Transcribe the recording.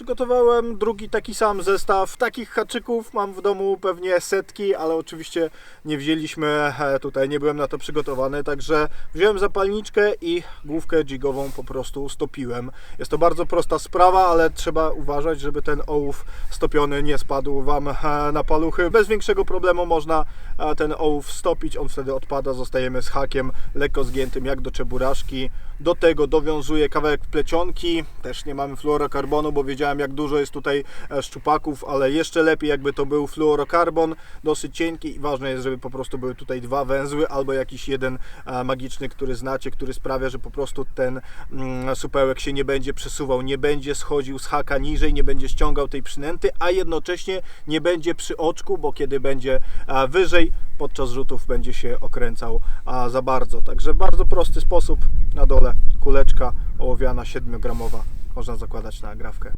Przygotowałem drugi taki sam zestaw. Takich haczyków mam w domu pewnie setki, ale oczywiście nie wzięliśmy e, tutaj, nie byłem na to przygotowany, także wziąłem zapalniczkę i główkę jigową po prostu stopiłem. Jest to bardzo prosta sprawa, ale trzeba uważać, żeby ten ołów stopiony nie spadł Wam e, na paluchy. Bez większego problemu można e, ten ołów stopić, on wtedy odpada, zostajemy z hakiem lekko zgiętym jak do czeburaszki. Do tego dowiązuję kawałek plecionki, też nie mamy fluorokarbonu, bo wiedziałem jak dużo jest tutaj e, szczupaków, ale jeszcze lepiej jakby to był fluorokarbon, dosyć cienki i ważne jest, żeby po prostu były tutaj dwa węzły albo jakiś jeden e, magiczny, który znacie, który sprawia, że po prostu ten mm, supełek się nie będzie przesuwał, nie będzie schodził z haka niżej, nie będzie ściągał tej przynęty, a jednocześnie nie będzie przy oczku, bo kiedy będzie e, wyżej, podczas rzutów będzie się okręcał za bardzo. Także bardzo prosty sposób na dole kuleczka ołowiana 7 gramowa można zakładać na agrawkę.